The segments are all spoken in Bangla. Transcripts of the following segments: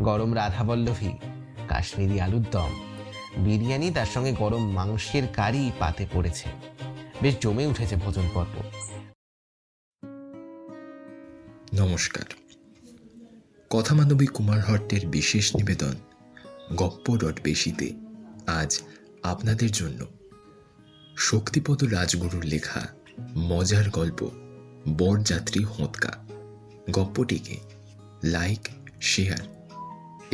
গরম রাধাবল্লভী, কাশ্মীরি আলুর দম। বিরিয়ানি তার সঙ্গে গরম মাংসের কারি পাতে পড়েছে। বেশ জমে উঠেছে ভোজন পর্ব। নমস্কার। কথামানবী কুমার হট্টের বিশেষ নিবেদন গপ্প ডট বেশিতে আজ আপনাদের জন্য। শক্তিপদ রাজগুরুর লেখা মজার গল্প বরযাত্রী হোঁতকা। গপ্পটিকে লাইক শেয়ার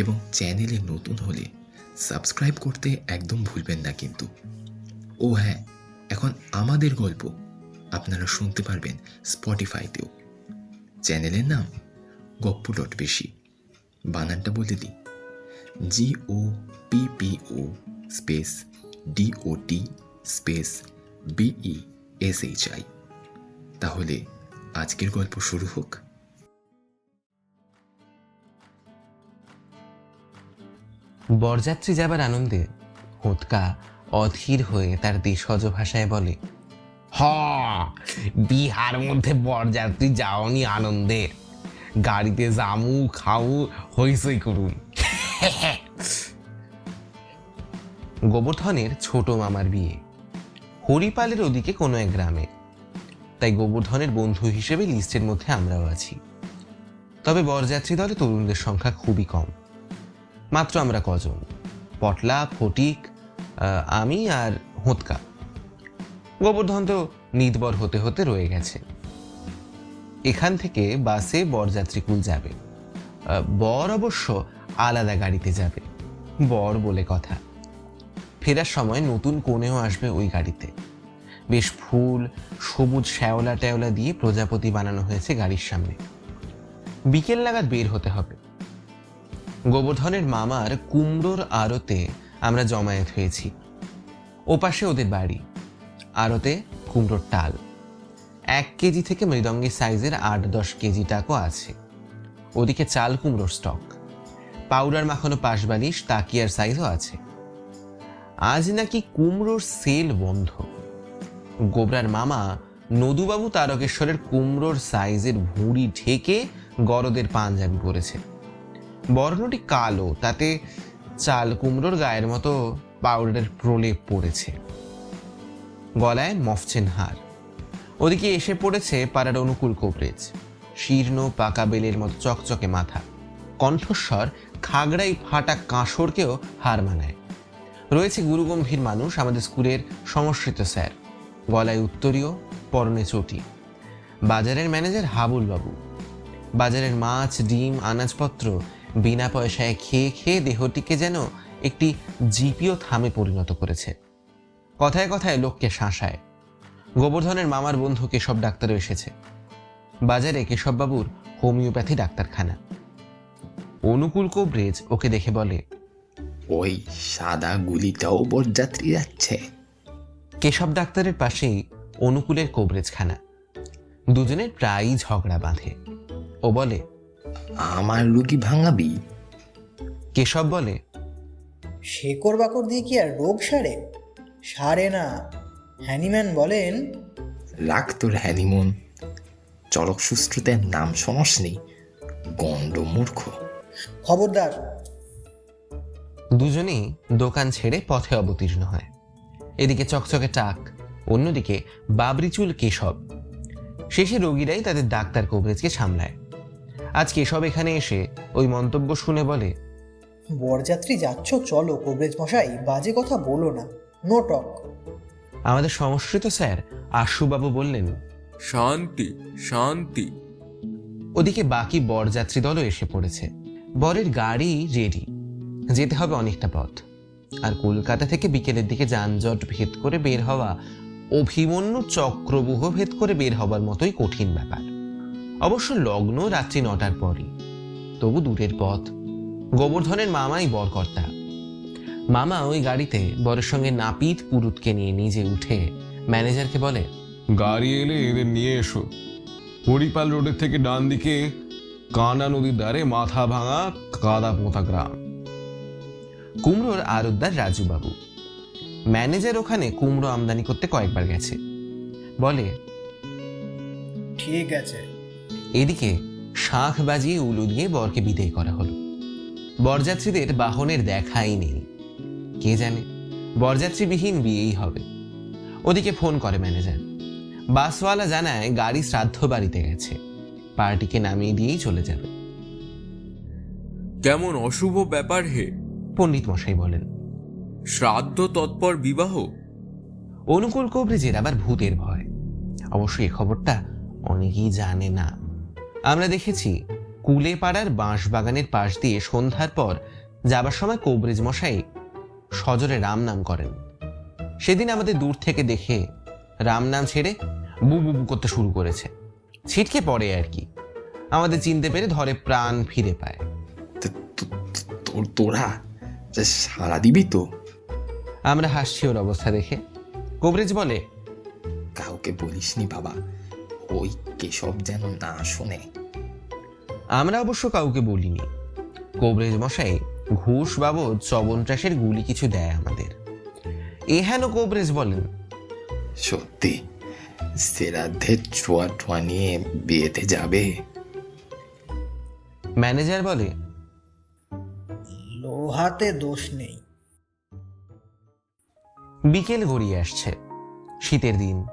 এবং চ্যানেলে নতুন হলে সাবস্ক্রাইব করতে একদম ভুলবেন না কিন্তু। ও হ্যাঁ এখন আমাদের গল্প আপনারা শুনতে পারবেন স্পটিফাইতেও। চ্যানেলের নাম গপ্প ডট বেশি। বানানটা বলে দিই। G O P P O space D O T space BE S H I তাহলে আজকের গল্প শুরু হোক। বরযাত্রী যাবার আনন্দে হোতকা অধীর হয়ে তার দেশজ ভাষায় বলে, হ, বিহার মধ্যে বরযাত্রী যাওনি আনন্দে। গাড়িতে জামু, খাউ হইসই করুন। গোবর্ধনের ছোট মামার বিয়ে। হরিপালের ওদিকে কোনো এক গ্রামে। তাই গোবর্ধনের বন্ধু হিসেবে লিস্টের মধ্যে আমরাও আছি। তবে বরযাত্রী দলে তরুণদের সংখ্যা খুবই কম। মাত্র আমরা কজন? পটলা, ফটিক আমি আর হোঁতকা। গোবর্ধন তো নিদবর হতে হতে রয়ে গেছে। এখান থেকে বাসে বরযাত্রীকুল যাবে। বর অবশ্য আলাদা গাড়িতে যাবে। বর বলে কথা। ফেরার সময় নতুন কোণেও আসবে ওই গাড়িতে। বেশ ফুল, সবুজ শ্যাওলা ট্যাওলা দিয়ে প্রজাপতি বানানো হয়েছে গাড়ির সামনে। বিকেল নাগাদ বের হতে হবে। গোবর্ধনের মামার কুমড়োর আড়তে আমরা জমায়েত হয়েছি। ওপাশে ওদের বাড়ি, আড়তে কুমড়োর টাল। এক কেজি থেকে মৃদঙ্গের সাইজের আট দশ কেজি টাকও আছে। ওদিকে চাল কুমড়োর স্টক। পাউডার মাখানো পাশবালিশ, তাকিয়ার সাইজও আছে। আজ নাকি কুমড়োর সেল বন্ধ। গোবরার মামা নদুবাবু তারকেশ্বরের কুমড়োর সাইজের ভুঁড়ি ঢেকে গরদের পাঞ্জাবি পরেছে। বর্ণটি কালো, তাতে চাল কুমড়োর গায়ের মতো পাউডারের প্রলেপ পড়েছে। গলায় মফছেন হার। ওদিকে এসে পড়েছে পাড়ার অনুকূল কোভরেজ শীর্ণ পাকা বেলের মতো চকচকে মাথা। কণ্ঠস্বর খাগড়াই ফাটা কাঁসরকেও হার মানায়। রয়েছে গুরুগম্ভীর মানুষ, আমাদের স্কুলের সংস্কৃত স্যার। গলায় উত্তরীয়, পরনে চটি। বাজারের ম্যানেজার হাবুল বাবু বাজারের মাছ, ডিম, আনাজপত্র বিনা পয়সায় খেয়ে খেয়ে দেহটিকে যেন একটি জিপিও থামে পরিণত করেছে। কথায় কথায় লোককে শাঁসায়। গোবর্ধনের মামার বন্ধু কেশব ডাক্তারও এসেছে। বাজারে কেশববাবুর হোমিওপ্যাথি ডাক্তারখানা। অনুকূল কোব্রেজ ওকে দেখে বলে ওই সাদা গুলিটাও বরযাত্রী যাচ্ছে। কেশব ডাক্তারের পাশেই অনুকূলের কবরেজখানা। দুজনের প্রায়ই ঝগড়া বাঁধে। ও বলে আমার রুগী ভাঙাবি? কেশব বলে শেকড় বাকড় দিয়ে কি আর রোগ সারে? সারে না। হ্যানিম্যান বলেন রাখ তোর হ্যানিমুন। চরক সুশ্রুতের নাম শোনস নি গণ্ড মূর্খ। খবরদার। দুজনেই দোকান ছেড়ে পথে অবতীর্ণ হয়। এদিকে চকচকে টাক অন্যদিকে বাবরিচুল কেশব। শেষে রোগীরাই তাদের ডাক্তার কবরেজকে সামলায়। আজ কেশব এখানে এসে ওই মন্তব্য শুনে বলে বরযাত্রী যাচ্ছ চলো কবরেজ মশাই বাজে কথা বলো না। নো টক আমাদের সংস্কৃত স্যার আশুবাবু বললেন। শান্তি শান্তি। ওদিকে বাকি বরযাত্রী দলও এসে পড়েছে। বরের গাড়ি রেডি যেতে হবে অনেকটা পথ। আর কলকাতা থেকে বিকেলের দিকে যানজট ভেদ করে বের হওয়া অভিমন্যু চক্রবুহ ভেদ করে বের হবার মতোই কঠিন ব্যাপার। অবশ্য লগ্ন রাত্রি নটার পরই। তবু দূরের পথ। গোবর্ধনের মামাই বরকর্তা। মামা ওই গাড়িতে বরের সঙ্গে নাপিত পুরুতকে নিয়ে নিজে উঠে ম্যানেজারকে বলে গাড়ি এলে এদের নিয়ে এসো। হরিপাল রোডের থেকে ডান দিকে কানা নদীর ধারে মাথা ভাঙা কাদা পোঁতা গ্রাম। কুমড়োর আরতদার রাজুবাবু। ম্যানেজার ওখানে কুমড়ো আমদানি করতে কয়েকবার গেছে। বলে ঠিক আছে। এদিকে শাঁখ বাজিয়ে উলু দিয়ে বরকে বিদায় করা হলো। বরযাত্রীদের বাহনের দেখাই নেই। কে জানে? বরযাত্রীবিহীন বিয়েই হবে। ওদিকে ফোন করে ম্যানেজার। বাসওয়ালা জানায় গাড়ি শ্রাদ্ধ বাড়িতে গেছে। পার্টিকে নামিয়ে দিয়েই চলে যাবে। কেমন অশুভ ব্যাপার হে? পণ্ডিত মশাই বলেন। শ্রাদ্ধ তৎপর বিবাহ? অনুকূল কবরেজের আবার ভূতের ভয়। অবশ্য এ খবরটা অনেকেই জানে না। আমরা দেখেছি কুলে পাড়ার বাঁশ বাগানের পাশ দিয়ে সন্ধ্যার পর যাবার সময় কবরেজ মশাই সজরে রাম নাম করেন। সেদিন আমাদের দূর থেকে দেখে রাম নাম ছেড়ে বু বু করতে শুরু করেছে। ছিটকে পড়ে আর কি। আমাদের চিনতে পেরে ধরে প্রাণ ফিরে পায়। তোর সারা দিবি তো? আমরা হাসছি ওর অবস্থা দেখে। কবরেজ বলে কাউকে বলিসনি বাবা। ওই কেশব যেন না শোনে। আমরা অবশ্য কাউকে বলিনি। কবরেজ মশাই ঘুষ বাবদ চবনট্রাসের গুলি কিছু দেয় আমাদের। এহেন কবরেজ বলেন। সত্যি শ্রাদ্ধের ছোঁয়া টোয়া নিয়ে বিয়েতে যাবে? ম্যানেজার বলে লোহাতে দোষ নেই। বিকেল গড়িয়ে আসছে। শীতের দিন।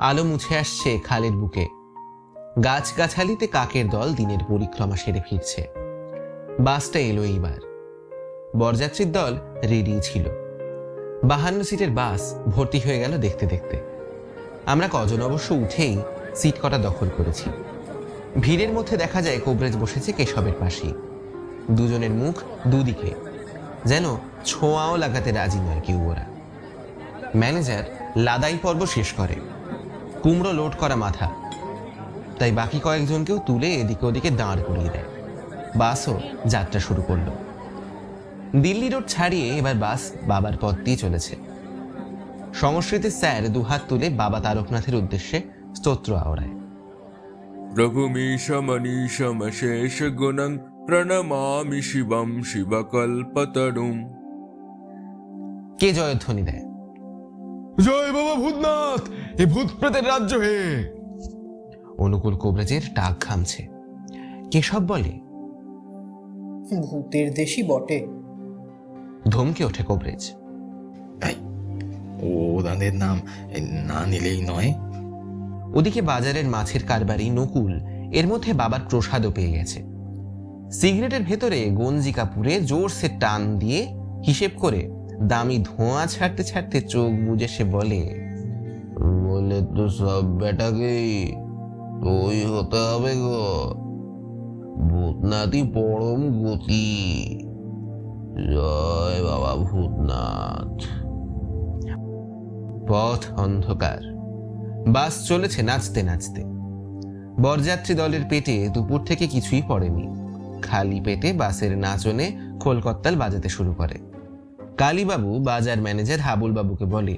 আলো মুছে আসছে খালের বুকে। গাছগাছালিতে কাকের দল দিনের পরিক্রমা সেরে ফিরছে। বাসটা এলো এইবার। বরযাত্রীর দল রেডি ছিল। বাহান্ন সিটের বাস ভর্তি হয়ে গেল দেখতে দেখতে। আমরা কজন অবশ্য উঠেই সিট কটা দখল করেছি। ভিড়ের মধ্যে দেখা যায় কোবরেজ বসেছে কেশবের পাশেই। দুজনের মুখ দুদিকে। যেন ছোঁয়াও লাগাতে রাজি নয় কেউ ওরা। ম্যানেজার, লাদাই পর্ব শেষ করে। কুমড়ো লোড করা মাথা। তাই বাকি কয়েকজনকেও তুলে এদিকে ওদিকে দাঁড় করিয়ে দেয়। বাসও যাত্রা শুরু করল। দিল্লি রোড ছাড়িয়ে এবার বাস বাবার পথ দিয়ে চলেছে। সংস্কৃতের স্যার দুহাত তুলে বাবা তারকনাথের উদ্দেশ্যে স্তোত্র আওড়ায়। রঘুমীশ মনীষম শেষ গুণং প্রণমামি শিবম শিবকল্পতরুম। কে জয়ধ্বনি দেয়? জয় বাবা ভূতনাথ! এ ভূত প্রেতের রাজ্য হে। অনুকূল কবরেজের টাক ঘামছে। কেশব বলে ভূতের দেশই বটে। ধমকে ওঠে কবরেজ। ও ওদের নাম না নিলেই নয়। ওদিকে বাজারের মাছের কারবারি নকুল এর মধ্যে বাবার প্রসাদও পেয়ে গেছে। সিগারেটের ভেতরে গঞ্জি কাপুরে জোরসে টান দিয়ে হিসেব করে দামি ধোঁয়া ছাড়তে ছাড়তে চোখ বুঝে সে বলে বলে তো সব বেটাকেই। ওই হতে হবে গো। ভূতনাথই পরম গতি। জয় বাবা ভূতনাথ। পথ অন্ধকার। বাস চলেছে নাচতে নাচতে। বরযাত্রী দলের পেটে দুপুর থেকে কিছুই পড়েনি। খালি পেটে বাসের নাচনে খোলকত্তাল বাজাতে শুরু করে। কালীবাবু বাজার ম্যানেজার হাবুলবাবুকে বলে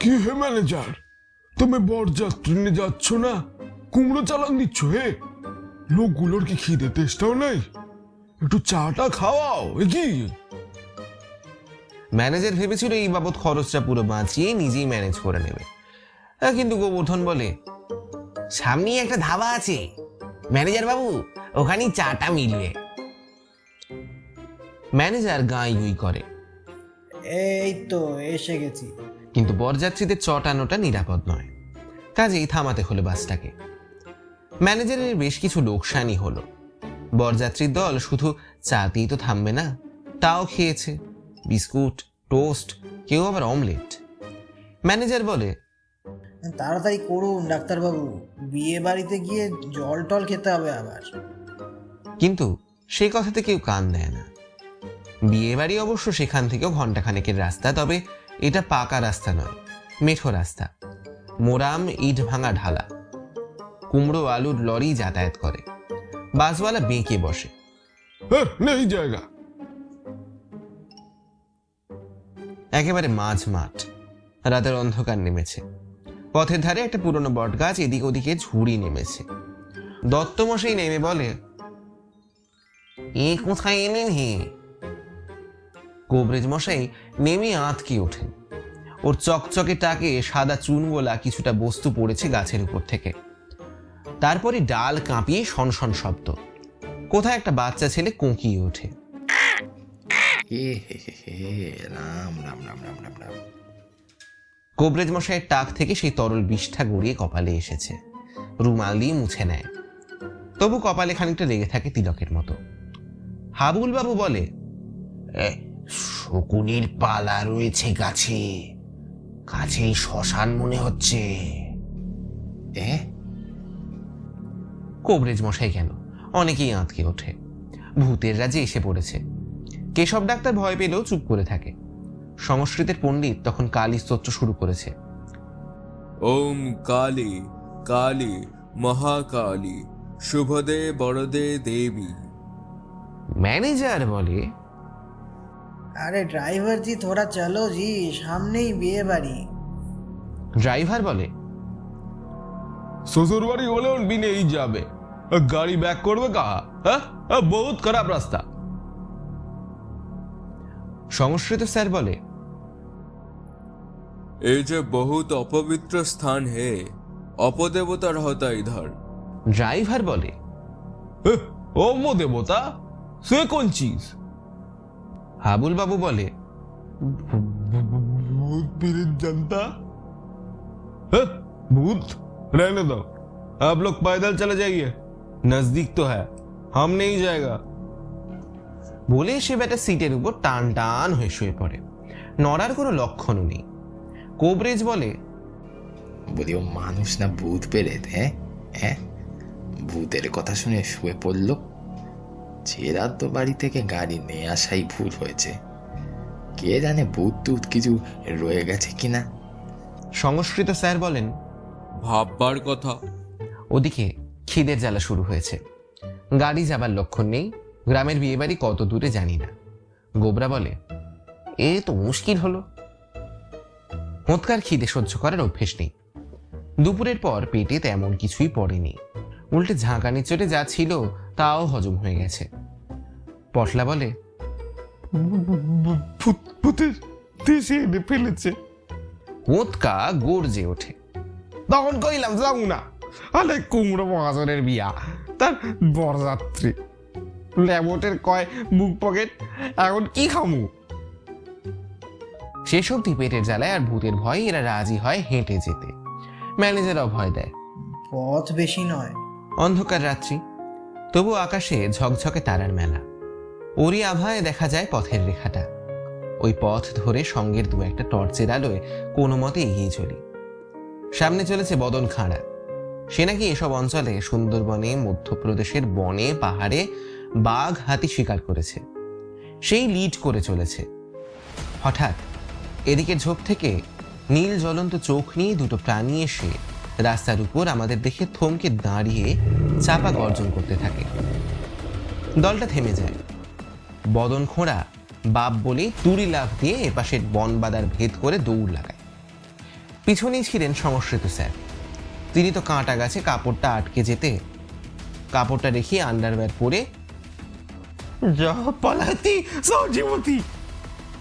কি হে ম্যানেজার? তুমি বরযাত্রী নিয়ে যাচ্ছ না? কুমড়ো চালান দিচ্ছ হে? লোকগুলোর কি খিদে তেষ্টাও নেই? একটু চাটা খাওয়াও এ কি? ম্যানেজার ভেবেছিল এই বাবদ খরচটা পুরো বাঁচিয়ে নিজেই ম্যানেজ করে নেবে। আহ, কিন্তু গোবর্ধন বলে সামনেই একটা ধাবা আছে। ম্যানেজার বাবু ওখানেই চাটা মিলবে ম্যানেজার গাঁই গুই করে। এই তো এসে গেছি। কিন্তু বরযাত্রীদের চটানোটা নিরাপদ নয়। কাজেই থামাতে হলো বাসটাকে। ম্যানেজারের বেশ কিছু লোকসানই হলো। বরযাত্রীর দল শুধু চাতেই তো থামবে না তাও খেয়েছে। বিস্কুট টোস্ট কেউ আবার অমলেট। ম্যানেজার বলে তাড়াতাড়ি করুন ডাক্তারবাবু। বিয়ে বাড়িতে গিয়ে জল টল খেতে হবে আবার। কিন্তু সেই কথাতে কেউ কান দেয় না। বিয়ে বাড়ি অবশ্য সেখান থেকেও ঘন্টাখানেকের রাস্তা তবে এটা পাকা রাস্তা নয় মেঠো রাস্তা। মোরাম ইট ভাঙা ঢালা। কুমড়ো আলুর লরি যাতায়াত করে। বাসওয়ালা বেঁকে বসে। হ্যাঁ, নেই জায়গা। একেবারে মাঝ মাঠ। রাতের অন্ধকার নেমেছে। পথের ধারে একটা পুরনো বটগাছ এদিক ওদিকে ঝুড়ি নেমেছে। দত্তমশাই নেমে বলে এ কোথায় এলেন হে? কোবরেজ মশাই নেমে আঁতকে ওঠেন। ওর চকচকে টাকে সাদা চুনগোলা কিছুটা বস্তু পড়েছে গাছের উপর থেকে। তারপরে ডাল কাঁপিয়ে শনশন শব্দ। কোথায় একটা বাচ্চা ছেলে কোঁকিয়ে ওঠে। রাম রাম রাম রাম রাম রাম। কোবরেজ মশাইয়ের টাক থেকে সেই তরল বিষ্ঠা গড়িয়ে কপালে এসেছে। রুমাল দিয়ে মুছে নেয়। তবু কপালে খানিকটা লেগে থাকে তিলকের মতো। হাবুল বাবু বলে "এ, শকুনির পালা রয়েছে গাছে। কাছেই শ্মশান মনে হচ্ছে। এ? কোবরেজ মশাই কেন? অনেকেই আঁতকে ওঠে। ভূতের রাজে এসে পড়েছে। কেশব ডাক্তার ভয় পেলেও চুপ করে থাকে। সংস্কৃতের পণ্ডিত তখন কালী স্তোত্র শুরু করেছে। ওম কালী কালী মহাকালী শুভদে বড়দে দেবী। ম্যানেজার বলে আরে ড্রাইভার জি থোড়া চলো জি সামনেই বিয়ে বাড়ি। ড্রাইভার বলে? শ্বশুর বাড়ি হলেও বিনেই যাবে। গাড়ি ব্যাক করবে কাহা? হ্যাঁ? আহ, বহুত খারাপ রাস্তা। সংস্কৃত স্যার বলে। এই যে বহুত অপবিত্র স্থান হে অপদেবতা রহতা ইধর। ড্রাইভার বলে? ও মো দেবতা সে কোন চিজ? হাবুল বাবু বলে भूत पीड़ित जनता हैं? भूत रहने दो आप लोग पैदल चले जाइए नजदीक तो है हम नहीं जाएगा বলে সে বেটা সিটের উপর টান টান হয়ে শুয়ে পড়ে নড়ার কোনো লক্ষণও নেই কোবরেজ বলে বলি ও মানুষ না ভূত পেরেত হ্যাঁ হ্যাঁ ভূতের কথা শুনে শুয়ে পড়ল চেরাত তো বাড়ি থেকে গাড়ি নিয়ে আসাই ভুল হয়েছে। কে জানে ভূত টুত কিছু রয়ে গেছে কিনা। সংস্কৃত স্যার বলেন ভাববার কথা। ওদিকে খিদের জ্বালা শুরু হয়েছে। গাড়ি যাবার লক্ষণ নেই গ্রামের বিয়েবাড়ি কত দূরে জানি না। গোবরা বলে এ তো মুশকিল হলো। মোৎকার খিদে সহ্য করার অভ্যেস নেই। দুপুরের পর পেটে তেমন কিছুই পড়েনি। উল্টে ঝাঁকানি চটে যা ছিল তাও হজম হয়ে গেছে। পটলা বলে ভূতের দেশে এনে ফেলেছে। মোৎকা গর্জে ওঠে। তখন কইলাম যাও না আলে কুমড়ো মহাজনের বিয়া তার বরযাত্রী। ল্যাবটের কয় বুক পকেট এখন কি খামু? শেষ অব্দি পেটের জ্বালায় আর ভূতের ভয়ে এরা রাজি হয় হেঁটে যেতে। ম্যানেজারও ভয় দেয়। পথ বেশি নয়। অন্ধকার রাত্রি তবু আকাশে ঝকঝকে তারার মেলা। ওরই আভায় দেখা যায় পথের রেখাটা। ওই পথ ধরে সঙ্গের দু একটা টর্চের আলোয় কোনো মতে এগিয়ে চলি। সামনে চলেছে বদন খাঁড়া। সে নাকি এসব অঞ্চলে সুন্দরবনে, মধ্যপ্রদেশের বনে, পাহাড়ে বাঘ হাতি শিকার করেছে। সেই লিড করে চলেছে। হঠাৎ এদিকে ঝোপ থেকে নীল জ্বলন্ত চোখ নিয়ে দুটো প্রাণী এসে রাস্তার উপর আমাদের দেখে থমকে দাঁড়িয়ে চাপা গর্জন করতে থাকে। দলটা থেমে যায়। বদন খোঁড়া, বাপ বলে তুড়ি লাফ দিয়ে এপাশের বনবাদার ভেদ করে দৌড় লাগায়। পিছনেই ছিলেন সংস্কৃত স্যার। তিনি তো কাঁটা গাছে কাপড়টা আটকে যেতে, কাপড়টা রেখে আন্ডারওয়্যার পরে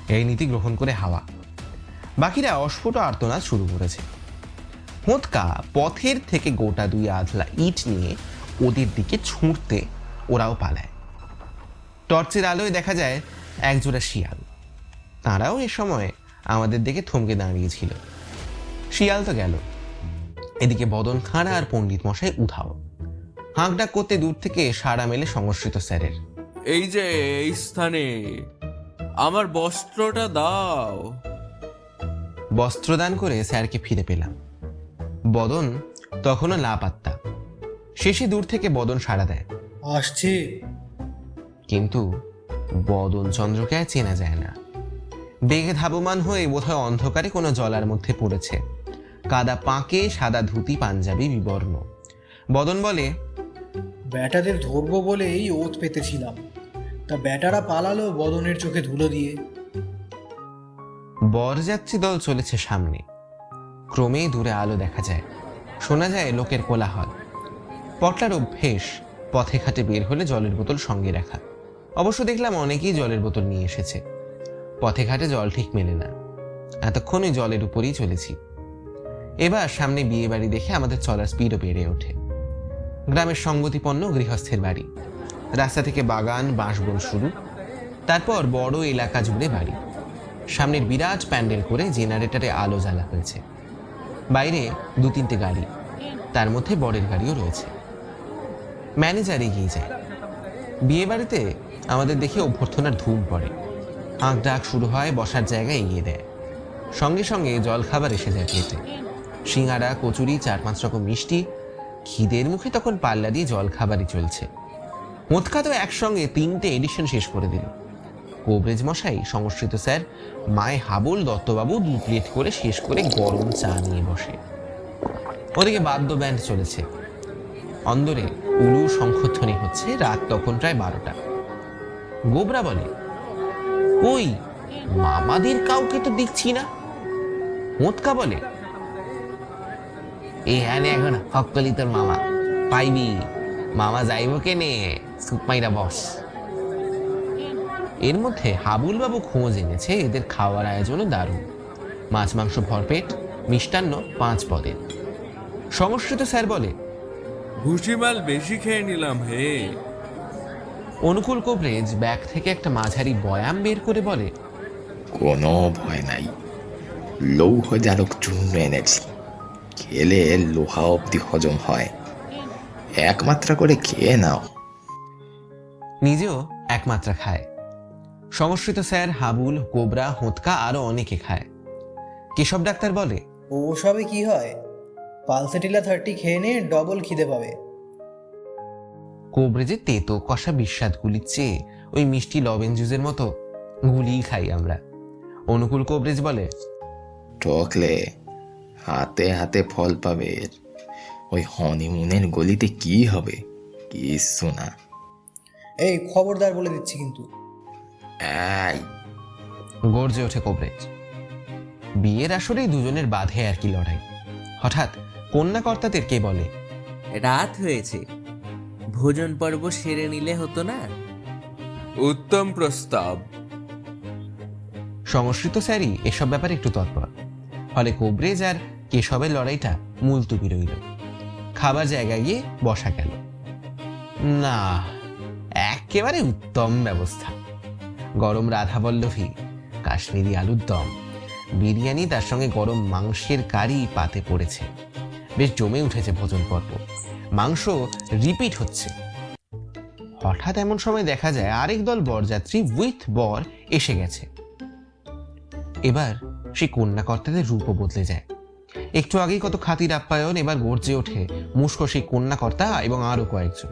এই নীতি গ্রহণ করে হাওয়া। বাকিরা অস্ফুট আর্তনাদ শুরু করেছে। হোঁতকা পথের থেকে গোটা দুই আধলা ইট নিয়ে ওদের দিকে ছুঁড়তে ওরাও পালায়। টর্চের আলোয় দেখা যায় একজোড়া শিয়াল। তারাও এ সময় আমাদের দিকে থমকে দাঁড়িয়েছিল। শিয়াল তো গেল। এদিকে বদন খাঁড়া আর পণ্ডিত মশাই উধাও। হাঁকডাক করতে দূর থেকে সারা মেলে সংস্কৃত স্যারের। এই যে এই স্থানে আমার বস্ত্রটা দাও। বস্ত্রদান করে স্যারকে ফিরে পেলাম। বদন তখনও লাপাত্তা। শেষে দূর থেকে বদন সাড়া দেয়। আসছে। কিন্তু বদন চন্দ্রকে আর চেনা যায় না। বেগে ধাবমান হয়ে বোধহয় অন্ধকারে কোনো জলার মধ্যে পড়েছে। কাদা পাঁকে সাদা ধুতি পাঞ্জাবি বিবর্ণ। বদন বলে ব্যাটাদের ধরবো বলে এই ওত পেতেছিলাম। তা ব্যাটারা পালালো বদনের চোখে ধুলো দিয়ে। বরযাত্রী দল চলেছে সামনে। ক্রমেই দূরে আলো দেখা যায়। শোনা যায় লোকের কোলাহল। পটলার অভ্যেস পথে ঘাটে বের হলে জলের বোতল সঙ্গে রাখা। অবশ্য দেখলাম অনেকেই জলের বোতল নিয়ে এসেছে। পথে ঘাটে জল ঠিক মেলে না। এতক্ষণ ওই জলের উপরেই চলেছি। এবার সামনে বিয়ে বাড়ি দেখে আমাদের চলার স্পিডও বেড়ে ওঠে। গ্রামের সঙ্গতিপন্ন গৃহস্থের বাড়ি। রাস্তা থেকে বাগান, বাঁশবন শুরু। তারপর বড় এলাকা জুড়ে বাড়ি। সামনের বিরাট প্যান্ডেল করে জেনারেটরে আলো জ্বালা হয়েছে। বাইরে দু তিনটে গাড়ি। তার মধ্যে বরের গাড়িও রয়েছে। ম্যানেজার এগিয়ে যায়। বিয়ে বাড়িতে আমাদের দেখে অভ্যর্থনার ধুম পড়ে। আঁক ডাক শুরু হয়, বসার জায়গা এগিয়ে দেয়। সঙ্গে সঙ্গে জলখাবার এসে যায় প্লেটে সিঙ্গারা কচুরি, চার পাঁচ রকম মিষ্টি। খিদের মুখে তখন পাল্লা দিয়ে জলখাবারই চলছে। মোৎকা তো একসঙ্গে তিনটে এডিশন শেষ করে দিল। কোবরেজ মশাই, সংস্কৃত স্যার। মায়ে হাবুল, দত্তবাবু দু প্লেট করে শেষ করে গরম চা নিয়ে বসে। ওদিকে বাদ্য ব্যান্ড চলেছে। অন্দরে উলু শঙ্খধ্বনি হচ্ছে, রাত তখন প্রায় বারোটা। গোবরা বলে ওই মামাদের কাউকে তো দেখছি না? মোৎকা বলে, এ হ্যাঁ এখন হকলি তোর মামা। পাইবি। মামা যাইব কেনে? সুপাইরা বস। এর মধ্যে হাবুল বাবু খোঁজ এনেছে এদের খাওয়ার আয়োজনও দারুণ। মাছ মাংস ভরপেট মিষ্টান্ন পাঁচ পদের। সংস্কৃত স্যার বলে ভুসিমাল বেশি খেয়ে নিলাম হে। অনুকূল কোবরেজ ব্যাগ থেকে একটা মাঝারি বয়াম বের করে বলে কোনো ভয় নাই। লৌহ জারক চূর্ণ এনেছি। খেলে লোহা অব্দি হজম হয়। এক মাত্রা করে খেয়ে নাও। নিজেও একমাত্রা খায়। সংস্কৃত স্যার হাবুল কোবরা হোঁতকা আরও অনেকে খায়। কেশব ডাক্তার বলে ও সবে কি হয়? পালসেটিলা থার্টি খেয়ে নিয়ে ডবল খিদে পাবে। কোবরেজে তেতো কষা বিস্বাদগুলির চেয়ে ওই মিষ্টি লবেন জুসের মতো গুলিই খাই আমরা। অনুকূল কোবরেজ বলে টকলে হাতে হাতে ফল পাবে। ওই হনিমুনের গলিতে কি হবে? কিচ্ছু না। এই খবরদার বলে দিচ্ছি কিন্তু। এই। গর্জে ওঠে কোবরেজ। বিয়ের আসরেই দুজনের বাঁধে আর কি লড়াই। হঠাৎ কন্যাকর্তাদের কে বলে? রাত হয়েছে। ভোজন পর্ব সেরে নিলে হতো না? উত্তম প্রস্তাব। সংস্কৃত স্যারই এসব ব্যাপারে একটু তৎপর। ফলে কোবরেজ আর কেশবের লড়াইটা মুলতুবি রইল। খাবার জায়গায় গিয়ে বসা গেল। না একেবারে উত্তম ব্যবস্থা। গরম রাধাবল্লভী, কাশ্মীরি আলুর দম। বিরিয়ানি তার সঙ্গে গরম মাংসের কারি পাতে পড়েছে। বেশ জমে উঠেছে ভোজন পর্ব। মাংস রিপিট হচ্ছে। হঠাৎ এমন সময় দেখা যায় আরেক দল বরযাত্রী উইথ বর এসে গেছে। এবার সেই কন্যাকর্তাদের রূপও বদলে যায়। একটু আগেই কত খাতির আপ্যায়ন, এবার গর্জে ওঠে মুস্কো সেই কন্যাকর্তা এবং আরও কয়েকজন।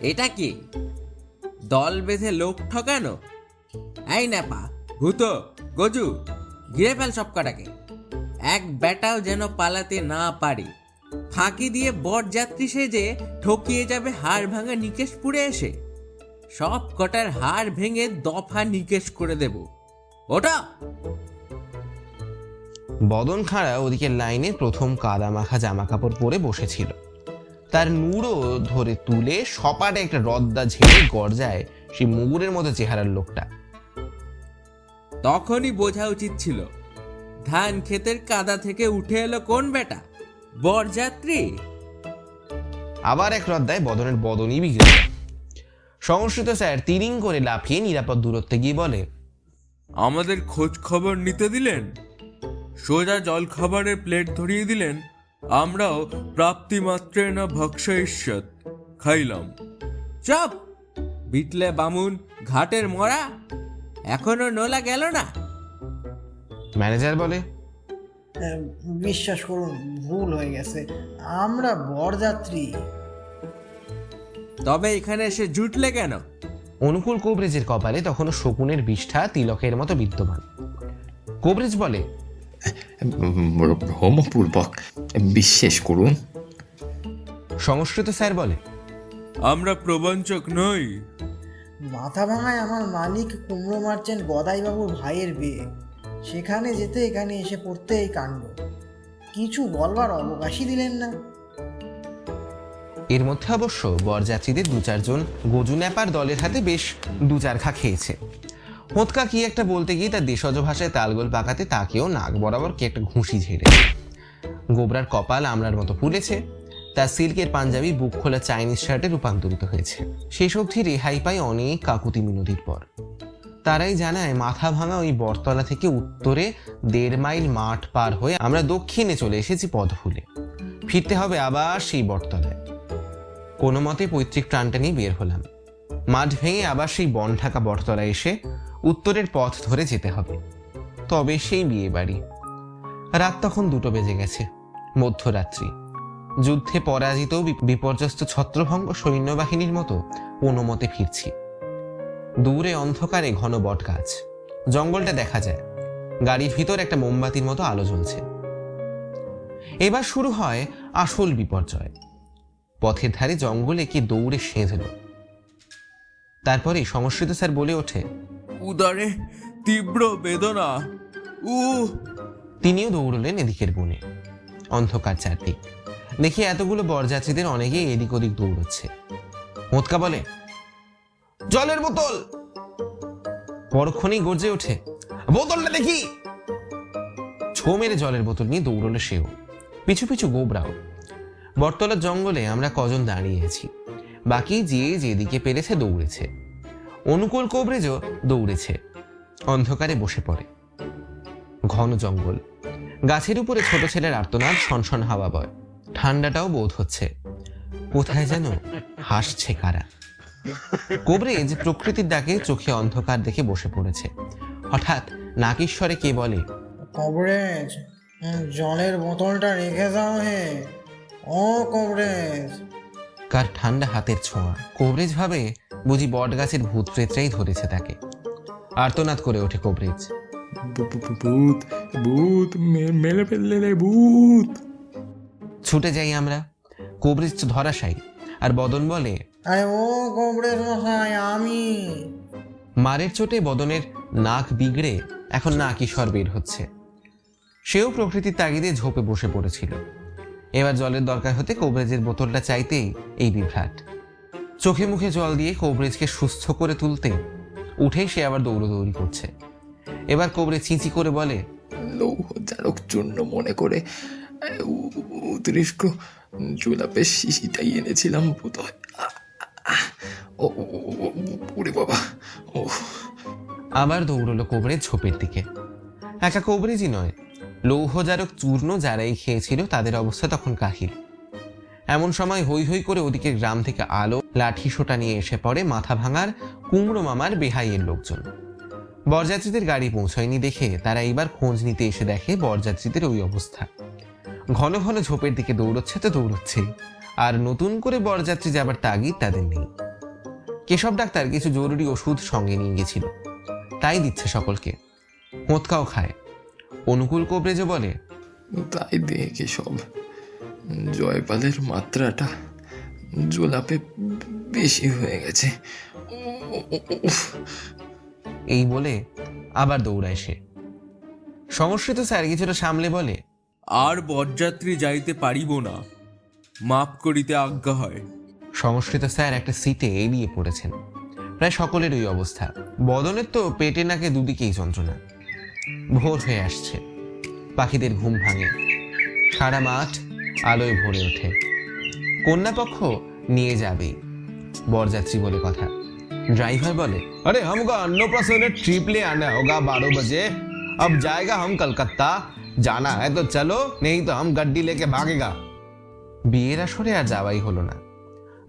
এটা কি? দল বেঁধে লোক ঠকানো? এই নেপা, ভূত, গজু, ঘিরে ফেল সব কটাকে এক বেটাও যেন পালাতে না পারে। ফাঁকি দিয়ে বর যাত্রী সেজে ঠকিয়ে যাবে হাড় ভাঙা নিকেশপুরে এসে। সব কটার হাড় ভেঙে দফা নিকেশ করে দেব। ওটা বদন খাঁড়া ওদিকে লাইনে প্রথম কাদা মাখা জামা কাপড় পরে বসেছিল। তার নুড়ো ধরে তুলে সপাটে একটা রদ্দা ঝেড়ে গর্জায় সেই মুগুরের মতো চেহারার লোকটা। তখনই বোঝা উচিত ছিল ধান ক্ষেতের কাদা থেকে উঠে এলো কোন বেটা? বরযাত্রী। আবার এক রদ্দায় বদনের বদনই বিগড়ে সংস্কৃত স্যার তিরিং করে লাফিয়ে নিরাপদ দূরত্বে গিয়ে বলে আমাদের খোঁজ খবর নিতে দিলেন? সোজা জল খাবারের প্লেট ধরিয়ে দিলেন? আমরাও প্রাপ্তি মাত্রে না ভক্ষ ঈশ্বর খাইলাম। চপ! বিটলে বামুন ঘাটের মরা। এখনও নোলা গেল না। ম্যানেজার বলে? বিশ্বাস করুন ভুল হয়ে গেছে। আমরা বরযাত্রী। তবে এখানে এসে জুটলে কেন? অনুকূল কোবরেজের কপালে তখনও শকুনের বিষ্ঠা তিলকের মতো বিদ্যমান। কোবরেজ বলে ভ্রমপূর্বক বিশ্বাস করুন। সংস্কৃত স্যার বলে আমরা প্রবঞ্চক নই। মাথা ভাঙায় আমার মালিক কুমড়ো মারছেন গদাইবাবুর ভাইয়ের বিয়ে। সেখানে যেতে এখানে এসে পড়তে এই কাণ্ড। কিছু বলবার অবকাশই দিলেন না। এর মধ্যে অবশ্য বরযাত্রীদের দু চারজন গজু ন্যাপার দলের হাতে বেশ দু চার খা খেয়েছে। হোঁতকা কি একটা বলতে গিয়ে তার দেশজ ভাষায় তালগোল পাকাতে তাকেও নাক বরাবর কি একটা ঘুষি ঝেড়ে গোবরার কপাল আমরার মতো ফুলেছে তার সিল্কের পাঞ্জাবি বুক খোলা চাইনিজ শার্টে রূপান্তরিত হয়েছে। সেই সবজি রেহাই পায় অনেক কাকুতি মিনতির পর। তারাই জানায়, মাথা ভাঙা ওই বটতলা থেকে উত্তরে দেড় মাইল মাঠ পার হয়ে আমরা দক্ষিণে চলে এসেছি পথ ভুলে ফিরতে হবে আবার সেই বটতলায়। কোনো মতে পৈতৃক প্রাণটা নিয়ে বের হলাম। মাঠ ভেঙে আবার সেই বন ঢাকা বটতলায় এসে উত্তরের পথ ধরে যেতে হবে। তবে সেই বিয়ে বাড়ি রাত তখন দুটো বেজে গেছে, মধ্যরাত্রি। যুদ্ধে পরাজিত বিপর্যস্ত ছত্রভঙ্গ সৈন্যবাহিনীর মতো কোনো মতে ফিরছি। দূরে অন্ধকারে ঘন বট গাছ জঙ্গলটা দেখা যায়। গাড়ির ভিতর একটা মোমবাতির মতো আলো জ্বলছে। এবার শুরু হয় আসল বিপর্যয়। পথের ধারে জঙ্গলে কি দৌড়ে সেঁধল তারপরে সংস্কৃত স্যার বলে ওঠে উদারে তীব্র বেদনা। উ তিনিও দৌড়লেন এদিকের বনে। অন্ধকার চারদিক। দেখি এতগুলো বরযাত্রীদের অনেকেই এদিক ওদিক দৌড়চ্ছে। মোৎকা বলে, জলের বোতল! পরক্ষণেই গর্জে ওঠে, বোতলটা দেখি! ছো মেরে জলের বোতল নিয়ে দৌড়লো সেও। পিছু পিছু গোবরাও। বটতলার জঙ্গলে আমরা কজন দাঁড়িয়ে আছি। বাকি যে যেদিকে পেরেছে দৌড়েছে। অনুকূল কোবরেজও দৌড়েছে। অন্ধকারে বসে পড়ে। ঘন জঙ্গল। গাছের উপরে ছোট ছেলের আর্তনাদ, শনশন হাওয়া বয়। ঠান্ডাটাও বোধ হচ্ছে। কোথায় যেন হাসছে কারা। কোবরেজ প্রকৃতির ডাকে চোখে অন্ধকার দেখে বসে পড়েছে। হঠাৎ নাকিশ্বরে কে বলে কবরেজ জলের বোতলটা রেখে দাও হে। ও কবরেজ। কার ঠান্ডা হাতের ছোঁয়া। কোবরেজ ভাবে বুঝি বট গাছের ভূত প্রেতরাই ধরেছে তাকে। আর্তনাদ করে ওঠে কবরেজ। ভূত ভূত মে- মেরে ফেললে রে ভূত। ছুটে যাই আমরা। কোবরেজ ধরাশায়ী আর বদন বলে আরে ও কবরেজ মশাই আমি। মারের চোটে বদনের নাক বিগড়ে এখন নাকি স্বর বের হচ্ছে। সেও প্রকৃতির তাগিদে ঝোপে বসে পড়েছিল। এবার জলের দরকার হতে কোবরেজের বোতলটা চাইতেই এই বিভ্রাট। চোখে মুখে জল দিয়ে কোবরেজকে সুস্থ করে তুলতে উঠেই সে আবার দৌড়দৌড়ি করছে। এবার কোবরেজ চিঁচি করে বলে লৌহ জারক চূর্ণ মনে করে এনেছিলাম ও ওরে বাবা, ও। আবার দৌড়লো কোবরেজ ঝোপের দিকে। একা কোবরেজই নয়, লৌহজারক চূর্ণ যারাই খেয়েছিল তাদের অবস্থা তখন কাহিল। এমন সময় হই হই করে ওদিকে গ্রাম থেকে আলো, লাঠি সোটা নিয়ে এসে পড়ে মাথা ভাঙার কুমড়ো মামার বেহাইয়ের লোকজন। বরযাত্রীদের গাড়ি পৌঁছয়নি দেখে তারা এইবার খোঁজ নিতে এসে দেখে বরযাত্রীদের ওই অবস্থা। ঘন ঘন ঝোপের দিকে দৌড়চ্ছে তো দৌড়চ্ছেই আর নতুন করে বরযাত্রী যাবার তাগিদ তাদের নেই। কেশব ডাক্তার কিছু জরুরি ওষুধ সঙ্গে নিয়ে গেছিল। তাই দিচ্ছে সকলকে। মোৎকাও খায়। অনুকূল কোবরেজে বলে তাই দেখে সব জয়পালের মাত্রাটা জোলাপে বেশি হয়ে গেছে। এই বলে আবার দৌড়ায় সে। সংস্কৃত স্যার কিছুটা সামলে বলে আর বরযাত্রী যাইতে পারিব না মাপ করিতে আজ্ঞা হয় সংস্কৃত স্যার একটা সিটে এড়িয়ে পড়েছেন প্রায় সকলের ওই অবস্থা বদনের তো পেটে নাকে দুদিকেই যন্ত্রণা ভোর হয়ে আসছে পাখিদের ঘুম ভাঙে সারা মাঠ আলোয় ভরে ওঠে কন্যাপক্ষ নিয়ে যাবেই বরযাত্রী বলে কথা ড্রাইভার বলে अरे हमको अन्नप्राशन ट्रिप ले आना होगा बारह बजे अब जाएगा हम कलकत्ता জানা হয় তো চলো নেই তো আম গাড্ডি লেকে ভাগেগা বিয়ের আসরে আর যাওয়াই হলো না।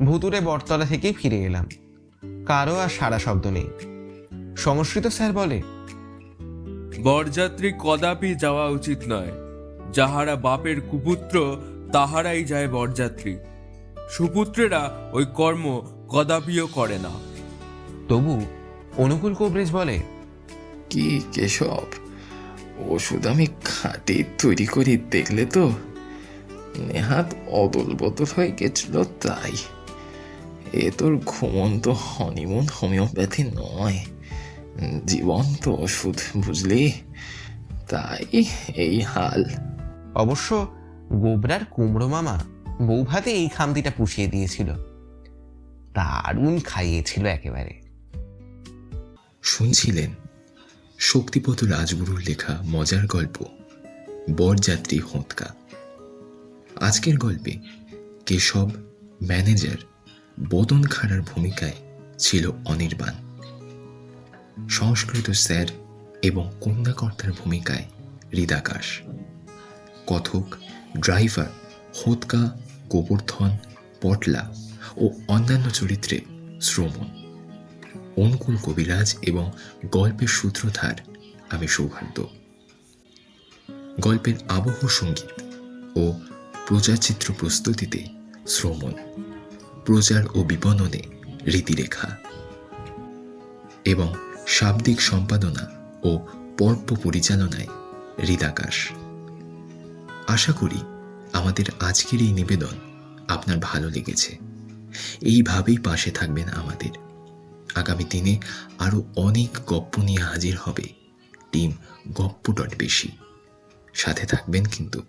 ভুতুরে বটতলা থেকে ফিরে এলাম। কারও আর সারা শব্দ নেই। সংস্কৃত স্যার বলে বরযাত্রী কদাপি যাওয়া উচিত নয়। যাহারা বাপের কুপুত্র তাহারাই যায় বরযাত্রী। সুপুত্রেরা ওই কর্ম কদাপিও করে না। তবু অনুকূল কবরেজ বলে কি কেশব? ওষুধ আমি খাটে তৈরি করে দেখলে তো? নেহাত অদল বদল হয়ে গেছিল তাই। এ তোর ঘুমন্ত হনিমুন হোমিওপ্যাথি নয়। জীবন্ত ওষুধ বুঝলি? তাই এই হাল। অবশ্য গোবরার কুমড়ো মামা বউ ভাতে এই খামতিটা পুষিয়ে দিয়েছিল। দারুণ খাইয়েছিল একেবারে। শুনছিলেন? শক্তিপদ রাজগুরুর লেখা মজার গল্প, বরযাত্রী হোঁতকা। আজকের গল্পে কেশব ম্যানেজার বদন খাড়ার ভূমিকায় ছিল অনির্বাণ। সংস্কৃত স্যার এবং কন্যাকর্তার ভূমিকায় হৃদাকাশ। কথক, ড্রাইভার, হোতকা, গোবর্ধন, পটলা ও অন্যান্য চরিত্রে শ্রমণ। অনুকূল কবিরাজ এবং গল্পের সূত্রধার আমি সৌভাগ্য। গল্পের আবহ সংগীত ও প্রচারচিত্র প্রস্তুতিতে শ্রমণ প্রচার ও বিপণনে রীতিরেখা এবং শাব্দিক সম্পাদনা ও পর্ব পরিচালনায় হৃদাকাশ। আশা করি আমাদের আজকের এই নিবেদন আপনার ভালো লেগেছে। এইভাবেই পাশে থাকবেন আমাদের আগামী দিনে আরও অনেক গপ্প নিয়ে হাজির হবে। টিম গপ্প ডট বেশি। সাথে থাকবেন কিন্তু।